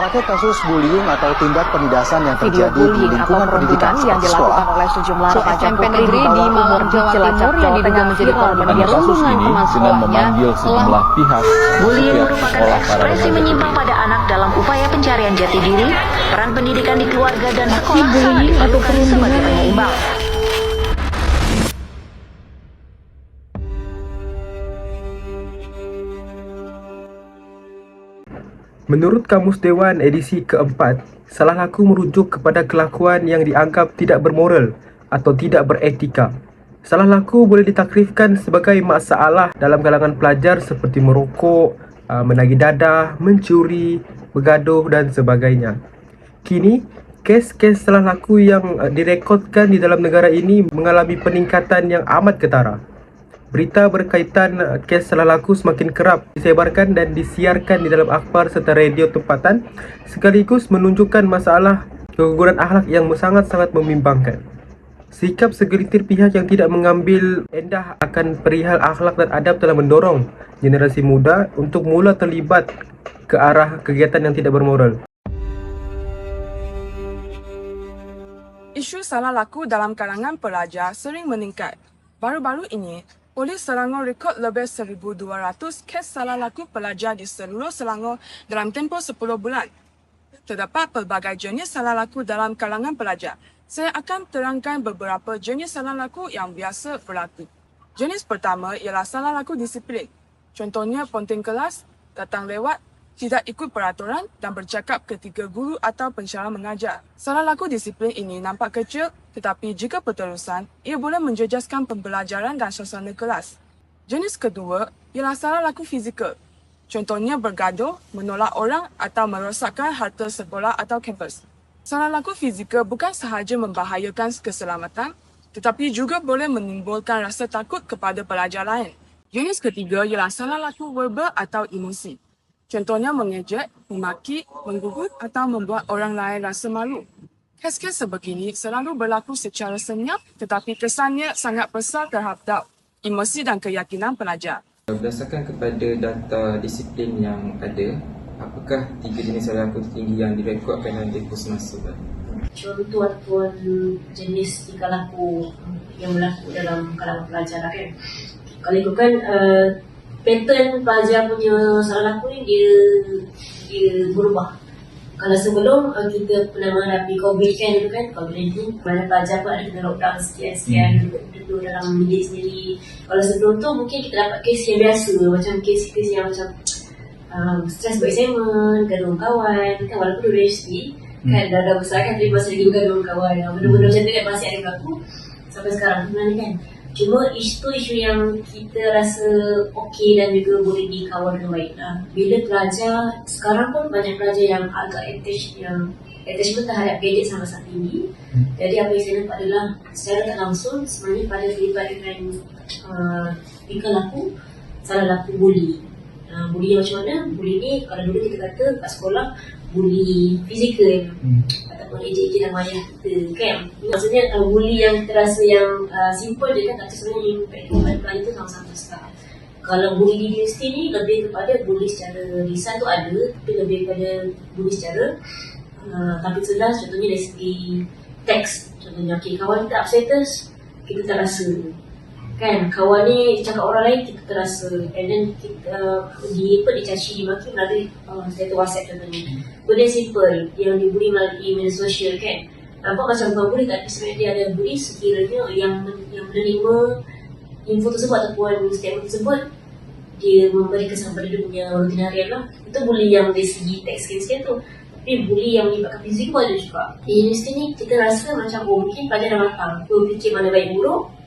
Maraknya kasus bullying atau tindak penindasan yang Video terjadi di lingkungan pendidikan perundungan yang dilakukan sekolah. oleh sejumlah Seorang remaja putri negeri di di Malang, di Jawa Timur yang diduga Tengah menjadi korban media Pada kasus ini dengan memanggil sejumlah pihak Bullying merupakan ekspresi menyimpang pada anak dalam upaya pencarian jati diri, peran pendidikan di keluarga dan sekolah bullying atau diperlukan sebagai perundungan. penyeimbang. Menurut Kamus Dewan edisi keempat, salah laku merujuk kepada kelakuan yang dianggap tidak bermoral atau tidak beretika. Salah laku boleh ditakrifkan sebagai masalah dalam kalangan pelajar seperti merokok, menagih dadah, mencuri, bergaduh dan sebagainya. Kini, kes-kes salah laku yang direkodkan di dalam negara ini mengalami peningkatan yang amat ketara. Berita berkaitan uh, kes salah laku semakin kerap disebarkan dan disiarkan di dalam akhbar serta radio tempatan sekaligus menunjukkan masalah keguguran akhlak yang sangat-sangat membimbangkan. Sikap segelintir pihak yang tidak mengambil endah akan perihal akhlak dan adab telah mendorong generasi muda untuk mula terlibat ke arah kegiatan yang tidak bermoral. Isu salah laku dalam kalangan pelajar sering meningkat. Baru-baru ini, Polis Selangor rekod lebih 1,200 kes salah laku pelajar di seluruh Selangor dalam tempoh 10 bulan. Terdapat pelbagai jenis salah laku dalam kalangan pelajar. Saya akan terangkan beberapa jenis salah laku yang biasa berlaku. Jenis pertama ialah salah laku disiplin. Contohnya ponting kelas, datang lewat, tidak ikut peraturan dan bercakap ketika guru atau pensyarah mengajar. Salah laku disiplin ini nampak kecil tetapi jika berterusan, ia boleh menjejaskan pembelajaran dan suasana kelas. Jenis kedua ialah salah laku fizikal. Contohnya bergaduh, menolak orang atau merosakkan harta sekolah atau kampus. Salah laku fizikal bukan sahaja membahayakan keselamatan tetapi juga boleh menimbulkan rasa takut kepada pelajar lain. Jenis ketiga ialah salah laku verbal atau emosi. Contohnya mengejek, memaki, menggugut atau membuat orang lain rasa malu. Kes-kes sebegini selalu berlaku secara senyap tetapi kesannya sangat besar terhadap emosi dan keyakinan pelajar. Berdasarkan kepada data disiplin yang ada, apakah tiga jenis salah laku tertinggi yang direkodkan dalam tempoh semasa contoh ataupun jenis tingkah laku yang berlaku dalam kalangan pelajar kan. Kalau ikutkan uh, pattern pelajar punya salah laku ni dia dia berubah. Kalau sebelum uh, kita pernah menghadapi COVID kan dulu kan, COVID-19, mana pelajar pun ada kena lockdown sekian-sekian, hmm. duduk dalam bilik sendiri. Kalau sebelum tu mungkin kita dapat kes yang biasa, macam kes-kes yang macam um, stres berassignment, gaduh kawan, kan walaupun dulu universiti, kan dah dah besar kan tapi masih lagi bergaduh kawan benda-benda macam tu kan masih ada berlaku sampai sekarang sebenarnya kan cuma isu isu yang kita rasa okey dan juga boleh dikawal dengan baik lah. bila pelajar sekarang pun banyak pelajar yang agak attach yang attachment terhadap gadget sangat-sangat tinggi jadi apa yang saya nampak adalah secara tak langsung sebenarnya pada terlibat dengan uh, tingkah laku salah laku bully uh, bully macam mana? bully ni kalau dulu kita kata kat sekolah bully fizikal hmm. Ataupun ejek-ejek dalam ayah kita kan? Maksudnya uh, bully yang terasa yang uh, simple je kan tapi sebenarnya impact kepada pelajar tu sangat-sangat besar. Kalau bully di universiti ni lebih kepada bully secara lisan tu ada tapi lebih kepada bully secara uh, tapi jelas contohnya dari segi teks contohnya okay, kawan kita upstatus kita tak rasa kan? Kawan ni cakap orang lain kita terasa. And then kita uh, di apa dicaci dimaki melalui uh, status WhatsApp contohnya. Benda simple yang dibuli melalui media sosial kan? Nampak macam bukan bully tapi sebenarnya dia ada bully sekiranya yang yang menerima info tersebut ataupun statement tersebut dia memberi kesan pada dia punya rutin harian lah. Itu bully yang dari segi teks sikit-sikit tu. Tapi bully yang melibatkan fizik pun ada juga. Di universiti ni kita rasa macam oh mungkin pelajar dah matang berfikir mana baik buruk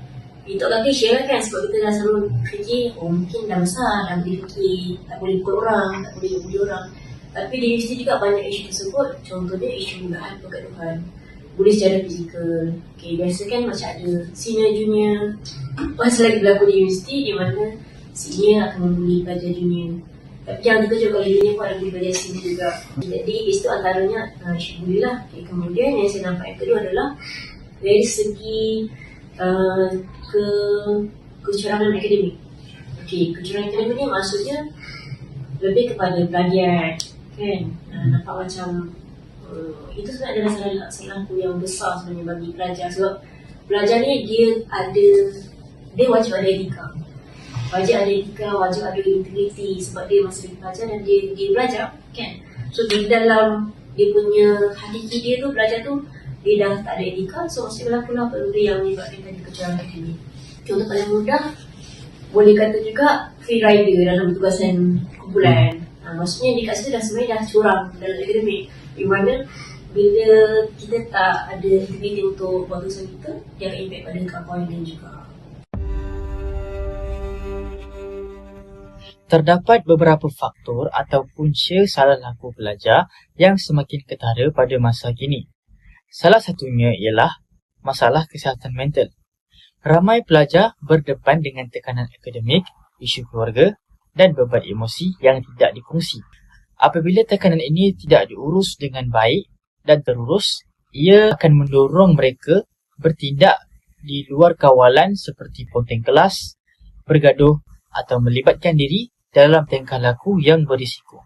itu kaki share kan sebab kita dah selalu fikir oh mungkin dah besar dah boleh fikir tak boleh pukul orang tak boleh bully orang. Tapi di universiti juga banyak isu tersebut. Contohnya isu mudahan pergaduhan bully secara fizikal. Okay, biasa kan macam ada senior junior. Pas lagi berlaku di universiti di mana senior akan membuli pelajar junior. Tapi jangan juga kalau junior pun ada bully pelajar senior juga. Jadi itu antaranya uh, isu bully lah. Okay, kemudian yang saya nampak yang kedua adalah dari segi uh, ke kecurangan akademik. Okey, kecurangan akademik ni maksudnya lebih kepada plagiat, kan? Uh, nampak macam uh, itu sebenarnya adalah salah salah laku yang besar sebenarnya bagi pelajar. Sebab pelajar ni dia ada dia wajib ada etika. Wajib ada etika wajib ada integriti sebab dia masih pelajar dan dia dia belajar kan? So di dalam dia punya hakiki dia tu belajar tu dia dah tak ada etika so mesti berlaku lah benda yang menyebabkan tadi kecurangan akademik contoh paling mudah boleh kata juga free rider dalam tugasan kumpulan. Ha, maksudnya dia kat situ dah sebenarnya dah curang dalam akademik. Di mana bila kita tak ada aktiviti untuk buat tugasan kita, dia akan impact pada kawan-kawan lain juga. Terdapat beberapa faktor atau punca salah laku pelajar yang semakin ketara pada masa kini. Salah satunya ialah masalah kesihatan mental. Ramai pelajar berdepan dengan tekanan akademik, isu keluarga dan beban emosi yang tidak dikongsi. Apabila tekanan ini tidak diurus dengan baik dan terurus, ia akan mendorong mereka bertindak di luar kawalan seperti ponteng kelas, bergaduh atau melibatkan diri dalam tingkah laku yang berisiko.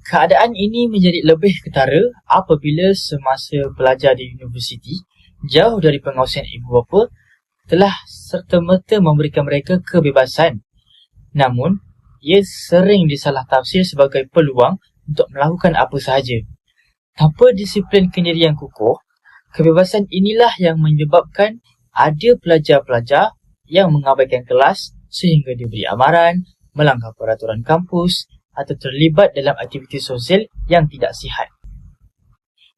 Keadaan ini menjadi lebih ketara apabila semasa belajar di universiti, jauh dari pengawasan ibu bapa, telah serta-merta memberikan mereka kebebasan. Namun, ia sering disalah tafsir sebagai peluang untuk melakukan apa sahaja. Tanpa disiplin kendiri yang kukuh, kebebasan inilah yang menyebabkan ada pelajar-pelajar yang mengabaikan kelas sehingga diberi amaran, melanggar peraturan kampus atau terlibat dalam aktiviti sosial yang tidak sihat.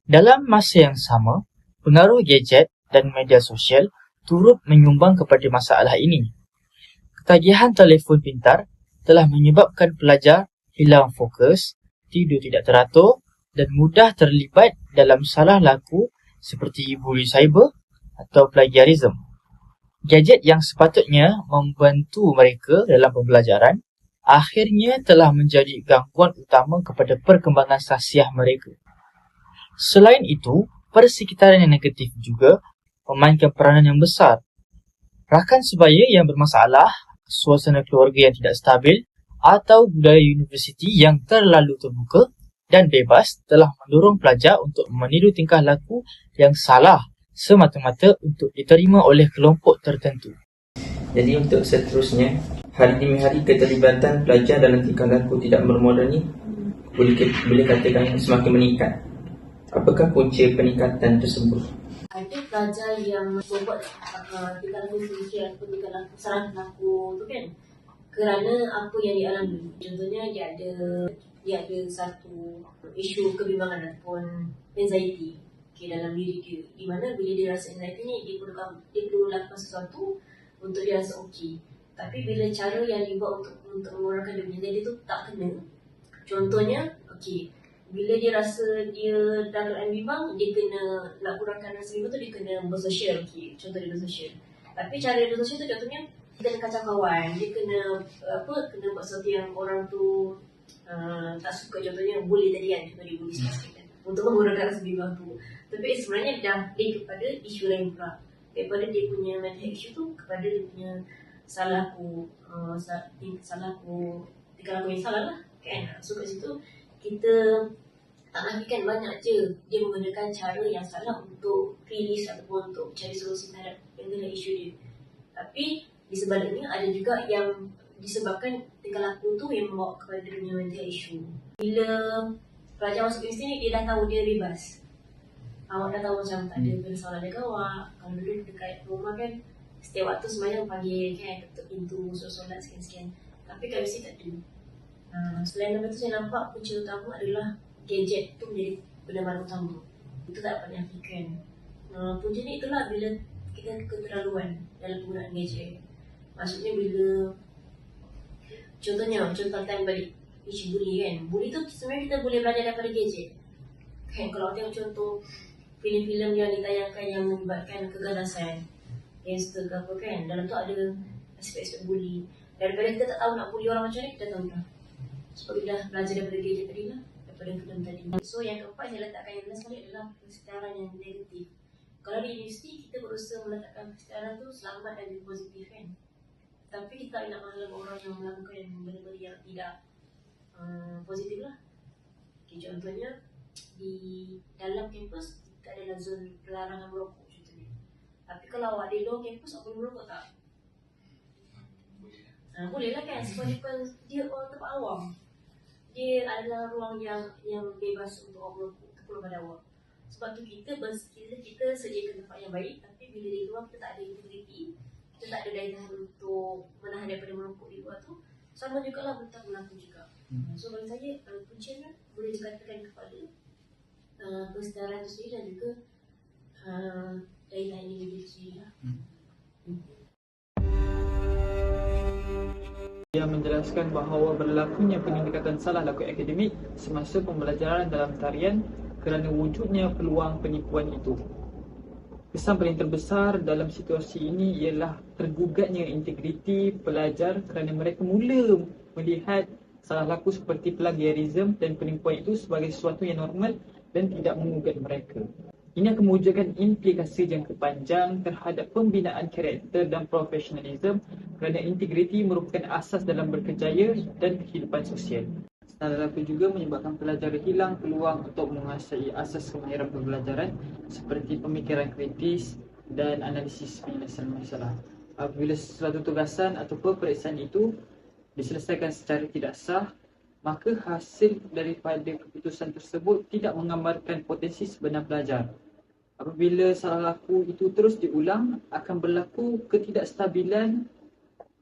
Dalam masa yang sama, pengaruh gadget dan media sosial turut menyumbang kepada masalah ini. Ketagihan telefon pintar telah menyebabkan pelajar hilang fokus, tidur tidak teratur dan mudah terlibat dalam salah laku seperti bully cyber atau plagiarism. Gadget yang sepatutnya membantu mereka dalam pembelajaran akhirnya telah menjadi gangguan utama kepada perkembangan sasiah mereka. Selain itu, persekitaran yang negatif juga memainkan peranan yang besar. Rakan sebaya yang bermasalah, suasana keluarga yang tidak stabil atau budaya universiti yang terlalu terbuka dan bebas telah mendorong pelajar untuk meniru tingkah laku yang salah semata-mata untuk diterima oleh kelompok tertentu. Jadi untuk seterusnya, hari demi hari keterlibatan pelajar dalam tingkah laku tidak bermodal ni boleh, boleh katakan semakin meningkat. Apakah punca peningkatan tersebut? Ada pelajar yang membuat uh, tingkah laku sendiri atau tingkah laku salah laku tu kan kerana apa yang dialami. Contohnya dia ada dia ada satu isu kebimbangan ataupun anxiety okay, dalam diri dia. Di mana bila dia rasa anxiety ni dia perlu dia perlu lakukan sesuatu untuk dia rasa okey. Tapi bila cara yang dibuat untuk untuk mengurangkan dia punya anxiety tu tak kena. Contohnya, okey, bila dia rasa dia keadaan bimbang, dia kena nak kurangkan rasa bimbang tu dia kena bersosial. Okay. Contoh dia bersosial. Tapi cara dia bersosial tu contohnya dia kena kacau kawan. Dia kena apa kena buat sesuatu yang orang tu uh, tak suka. Contohnya bully tadi kan. Contoh dia bully sikit kan. Untuk mengurangkan rasa bimbang tu. Tapi sebenarnya dah dia kepada isu lain pula. Daripada dia punya mental issue tu kepada dia punya salah aku uh, salah aku tingkah laku yang salah lah kan. So kat situ kita tak nafikan banyak je dia menggunakan cara yang salah untuk release ataupun untuk cari solusi terhadap dengan isu dia. Tapi di sebaliknya ada juga yang disebabkan tingkah laku tu yang membawa kepada dia punya mental issue. Bila pelajar masuk universiti ni dia dah tahu dia bebas. Awak dah tahu macam tak ada masalah dengan awak. Kalau duduk dekat rumah kan setiap waktu semayang panggil kan ketuk pintu, solat sekian-sekian. Tapi kat universiti tak ada. Uh, selain daripada itu saya nampak punca utama adalah gadget tu menjadi benda utama. Itu tak dapat dinafikan. Uh, punca ni itulah bila kita keterlaluan dalam penggunaan gadget. Maksudnya bila contohnya contoh time balik isu bully kan. Bully tu sebenarnya kita boleh belajar daripada gadget. Kan kalau tengok contoh filem-filem yang ditayangkan yang melibatkan keganasan gangster ke apa kan dalam tu ada aspek-aspek bully. Daripada kita tak tahu nak bully orang macam ni kita tahu dah sebab kita dah belajar daripada gadget tadi lah daripada film tadi. So yang keempat saya letakkan yang last adalah kesedaran yang negatif. Kalau di universiti kita berusaha meletakkan kesedaran tu selamat dan positif kan. Tapi kita nak malam orang yang melakukan benda-benda yang tidak uh, positif lah. Okay, contohnya di dalam kampus kita ada zon pelarangan merokok. Tapi kalau awak di luar kampus awak boleh merokok tak? Ha, boleh lah kan sebab dia, dia orang tempat awam. Dia adalah ruang yang yang bebas untuk orang merokok terpulang pada awak. Sebab tu kita kita, kita sediakan tempat yang baik tapi bila di luar kita tak ada integriti, kita tak ada daya tahan untuk menahan daripada merokok di luar tu, sama juga lah bentang berlaku juga. Hmm. So bagi saya uh, kuncinya boleh dikatakan kepada uh, persedaran itu sendiri dan juga uh, Dia menjelaskan bahawa berlakunya peningkatan salah laku akademik semasa pembelajaran dalam tarian kerana wujudnya peluang penipuan itu. Kesan paling terbesar dalam situasi ini ialah tergugatnya integriti pelajar kerana mereka mula melihat salah laku seperti plagiarism dan penipuan itu sebagai sesuatu yang normal dan tidak mengugat mereka. Ini akan mewujudkan implikasi jangka panjang terhadap pembinaan karakter dan profesionalism kerana integriti merupakan asas dalam berkejaya dan kehidupan sosial. Salah laku juga menyebabkan pelajar hilang peluang untuk menguasai asas kemahiran pembelajaran seperti pemikiran kritis dan analisis penyelesaian masalah. Apabila suatu tugasan atau peperiksaan itu diselesaikan secara tidak sah, maka hasil daripada keputusan tersebut tidak menggambarkan potensi sebenar pelajar. Apabila salah laku itu terus diulang, akan berlaku ketidakstabilan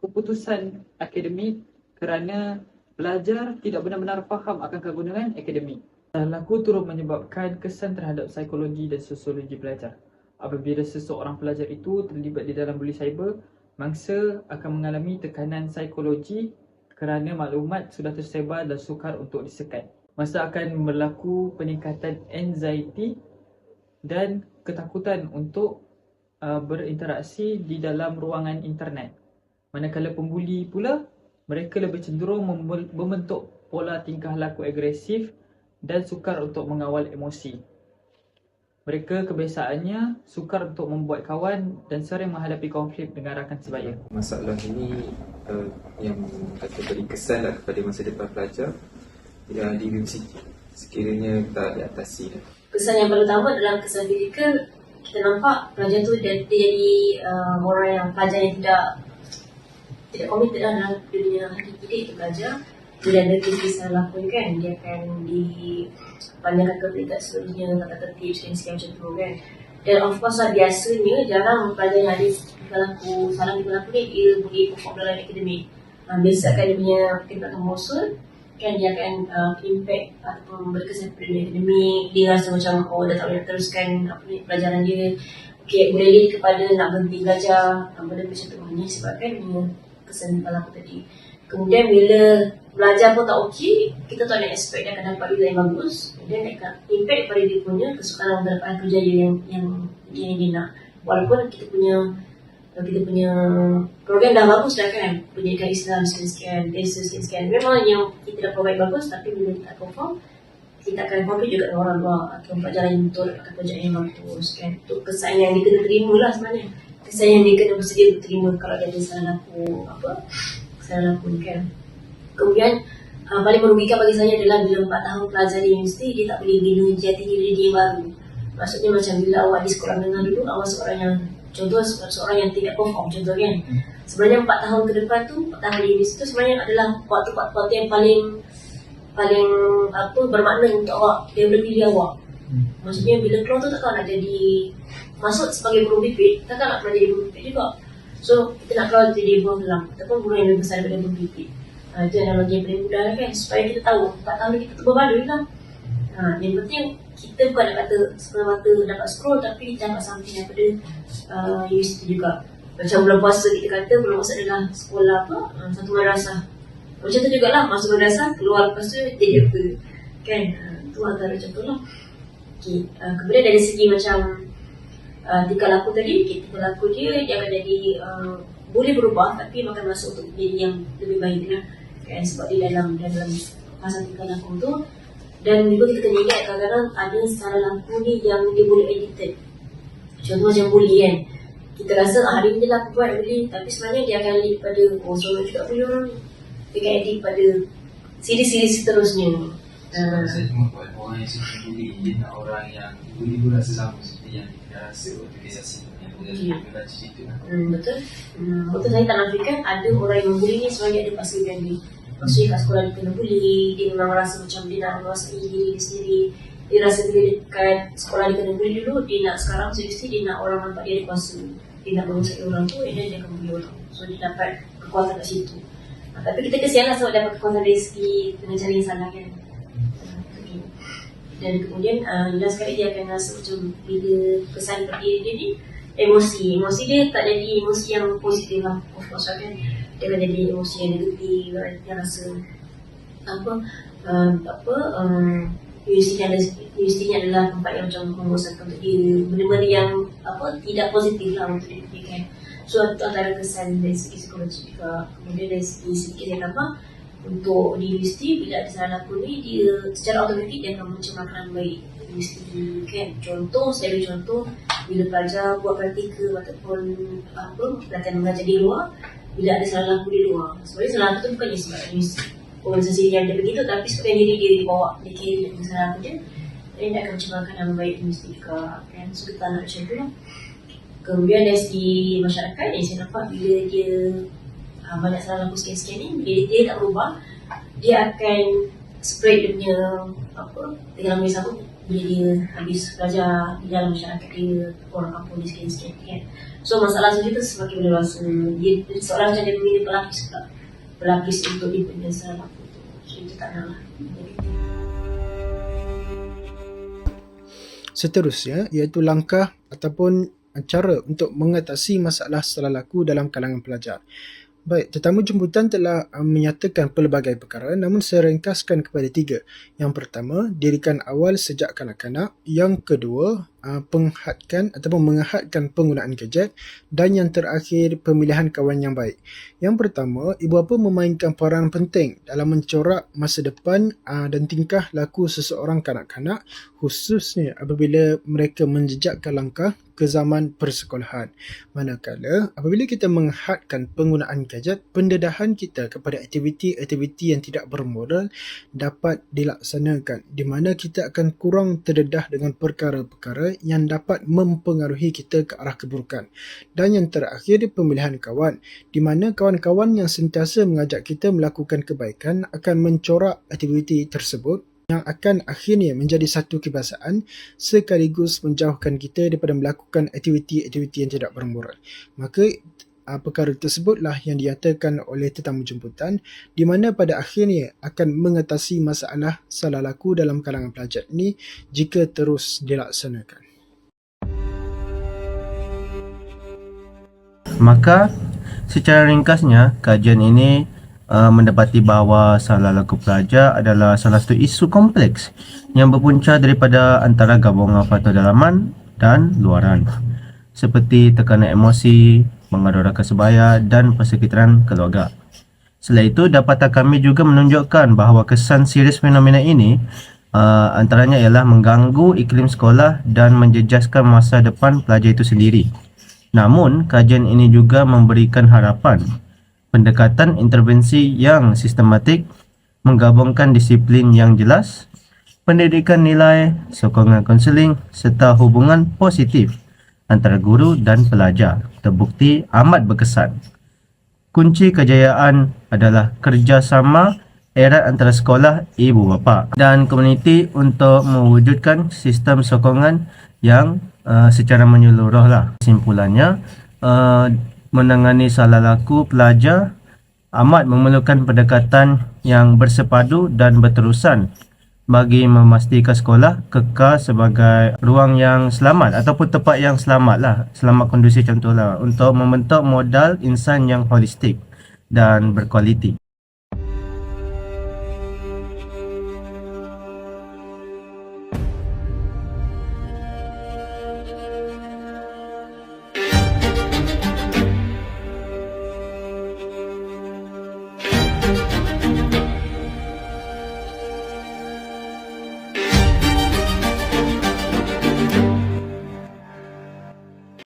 keputusan akademik kerana pelajar tidak benar-benar faham akan kegunaan akademik. Salah laku turut menyebabkan kesan terhadap psikologi dan sosiologi pelajar. Apabila seseorang pelajar itu terlibat di dalam bully cyber, mangsa akan mengalami tekanan psikologi kerana maklumat sudah tersebar dan sukar untuk disekat. Masa akan berlaku peningkatan anxiety dan ketakutan untuk uh, berinteraksi di dalam ruangan internet. Manakala pembuli pula, mereka lebih cenderung mem- membentuk pola tingkah laku agresif dan sukar untuk mengawal emosi. Mereka kebiasaannya sukar untuk membuat kawan dan sering menghadapi konflik dengan rakan sebaya. masalah ini uh, yang kata beri kesan lah kepada masa depan pelajar yang di universiti sekiranya tak diatasi lah. Kesan yang paling utama dalam kesan fizikal kita nampak pelajar tu dia, dia jadi uh, orang yang pelajar yang tidak tidak komited lah dalam dunia hakiki itu belajar bila ada kes-kes yang laku kan. Dia akan dipandangkan ke peringkat seluruhnya kata tips dan sekian macam tu kan. Dan of course lah biasanya jarang pelajar yang ada berlaku salah di berlaku ni dia boleh perform dalam akademik. Uh, biasa akan dia punya tindakan bosun kan dia akan uh, impact ataupun berkesan dunia akademik. Dia rasa macam oh dah tak boleh teruskan apa ni pelajaran dia. Okay, boleh kepada nak berhenti belajar uh, benda macam tu ni sebabkan dia kesan kalau aku tadi kemudian bila belajar pun tak okey kita tak nak expect dia akan dapat nilai yang bagus. Dia akan impact pada dia punya kesukaran untuk dapat kerjaya yang yang yang dia nak. Walaupun kita punya kita punya program dah bagus dah kan. Pendidikan Islam sekian-sekian tesis sekian-sekian memang yang kita dah provide bagus tapi bila kita perform kita akan compete juga dengan orang luar. Akan buat jalan yang betul akan projek yang bagus kan. Itu kesan yang dia kena terima lah sebenarnya. Kesan yang dia kena bersedia untuk terima kalau dia ada salah laku apa laku ni kan kemudian uh, paling merugikan bagi saya adalah bila 4 tahun pelajar di universiti dia tak boleh bina jati diri dia baru. Maksudnya macam bila awak di sekolah menengah dulu awak seorang yang contoh seorang yang tidak perform contoh kan. Sebenarnya 4 tahun ke depan tu 4 tahun di universiti tu sebenarnya adalah waktu-waktu yang paling paling apa bermakna untuk awak develop diri awak. Maksudnya bila keluar tu tak tahu nak jadi masuk sebagai buruh pipit takkan nak pernah jadi buruh pipit juga so kita nak keluar jadi buruh dalam ataupun buruh yang lebih besar daripada buruh pipit ha, itu analogi yang paling mudah kan supaya kita tahu 4 tahun kita tu berbaloi lah ha, yang penting kita bukan nak kata semata-mata dapat scroll tapi kita dapat something daripada uh, universiti juga. Macam bulan puasa kita kata bulan puasa adalah sekolah apa? Uh, satu madrasah. Macam tu jugalah masuk madrasah keluar lepas tu jadi apa. Kan? Uh, tu antara contoh lah okay. uh, kemudian dari segi macam uh, tingkah laku tadi tingkah laku dia dia akan jadi uh, boleh berubah tapi makan masuk untuk jadi yang lebih baik lah kan sebab di dalam dalam fasa tingkah laku tu. Dan juga kita kena ingat kadang-kadang ada secara laku ni yang dia boleh edited contoh macam bully kan. Kita rasa ah, hari ni lah aku buat bully tapi sebenarnya dia akan lead pada oh sorry juga punya dia akan edit pada siri-siri seterusnya. Ah. Saya cuma buat orang yang suka bully. Dia nak orang yang bully pun rasa sama Seperti yang rasa yeah. Hmm, betul. Hmm, betul saya tak nafikan ada orang yang membuli ni sebenarnya dia pastikan dia. Maksudnya kat sekolah dia kena bully, dia memang rasa macam dia nak menguasai diri dia sendiri. Dia rasa bila dekat sekolah dia kena bully dulu, dia nak sekarang seriously dia nak orang nampak dia ada kuasa. Dia nak menguasai orang tu, and then dia akan bully orang. So dia dapat kekuatan kat situ. Ah, tapi kita kesian lah sebab dapat kekuatan dari segi dengan cara yang salah kan. Dan kemudian uh, jelas sekali dia akan rasa macam bila kesan diri dia ni emosi. Emosi dia tak jadi emosi yang positif lah. Of course lah kan. Dia akan jadi emosi yang negatif dia rasa apa um, apa um, universiti ada universiti ni adalah tempat yang macam membosankan untuk dia. Benda-benda yang apa tidak positif lah untuk dia kan. So antara kesan dari segi psikologi juga. Kemudian dari segi sedikit saya tambah untuk di universiti bila ada salah laku ni dia secara automatik dia akan mencemarkan baik universiti kan? Contoh saya beri contoh bila pelajar buat praktikal ataupun apa latihan mengajar di luar bila ada salah laku di luar. Sebenarnya salah laku tu bukannya sebab universiti organisasi yang dia begitu tapi sebenarnya diri dia dibawa dia carry dengan salah laku dia dan dia akan mencemarkan nama baik universiti juga kan? So kita nak macam tu lah. Kemudian dari segi masyarakat yang saya nampak bila dia uh, banyak salah laku sekian-sekian ni bila dia tak berubah dia akan spread dia punya apa dengan nama sama bila dia habis belajar di dalam masyarakat dia orang kampung dia sekian-sekian kan. So masalah macam tu semakin berluasa dia dia seolah macam dia memilih pelapis pula pelapis untuk dia punya salah laku tu. So itu tak nak lah. Seterusnya iaitu langkah ataupun cara untuk mengatasi masalah salah laku dalam kalangan pelajar. Baik, tetamu jemputan telah uh, menyatakan pelbagai perkara namun saya ringkaskan kepada tiga. Yang pertama, dirikan awal sejak kanak-kanak. Yang kedua, uh, penghadkan ataupun mengahadkan penggunaan gadget. Dan yang terakhir, pemilihan kawan yang baik. Yang pertama, ibu bapa memainkan peranan penting dalam mencorak masa depan uh, dan tingkah laku seseorang kanak-kanak khususnya apabila mereka menjejakkan langkah ke zaman persekolahan. Manakala apabila kita menghadkan penggunaan gadget, pendedahan kita kepada aktiviti-aktiviti yang tidak bermoral dapat dilaksanakan di mana kita akan kurang terdedah dengan perkara-perkara yang dapat mempengaruhi kita ke arah keburukan. Dan yang terakhir, pemilihan kawan di mana kawan-kawan yang sentiasa mengajak kita melakukan kebaikan akan mencorak aktiviti tersebut yang akan akhirnya menjadi satu kebiasaan sekaligus menjauhkan kita daripada melakukan aktiviti-aktiviti yang tidak bermoral. Maka perkara tersebutlah yang dinyatakan oleh tetamu jemputan di mana pada akhirnya akan mengatasi masalah salah laku dalam kalangan pelajar ini jika terus dilaksanakan. Maka secara ringkasnya kajian ini uh, mendapati bahawa salah laku pelajar adalah salah satu isu kompleks yang berpunca daripada antara gabungan faktor dalaman dan luaran seperti tekanan emosi, pengaruh kesebaya dan persekitaran keluarga. Selain itu, dapatan kami juga menunjukkan bahawa kesan serius fenomena ini uh, antaranya ialah mengganggu iklim sekolah dan menjejaskan masa depan pelajar itu sendiri. Namun, kajian ini juga memberikan harapan pendekatan intervensi yang sistematik menggabungkan disiplin yang jelas, pendidikan nilai, sokongan konseling serta hubungan positif antara guru dan pelajar terbukti amat berkesan. Kunci kejayaan adalah kerjasama erat antara sekolah, ibu bapa dan komuniti untuk mewujudkan sistem sokongan yang uh, secara menyeluruh lah. Kesimpulannya, uh, menangani salah laku pelajar amat memerlukan pendekatan yang bersepadu dan berterusan bagi memastikan sekolah kekal sebagai ruang yang selamat ataupun tempat yang selamat lah. Selamat kondusif contohlah untuk membentuk modal insan yang holistik dan berkualiti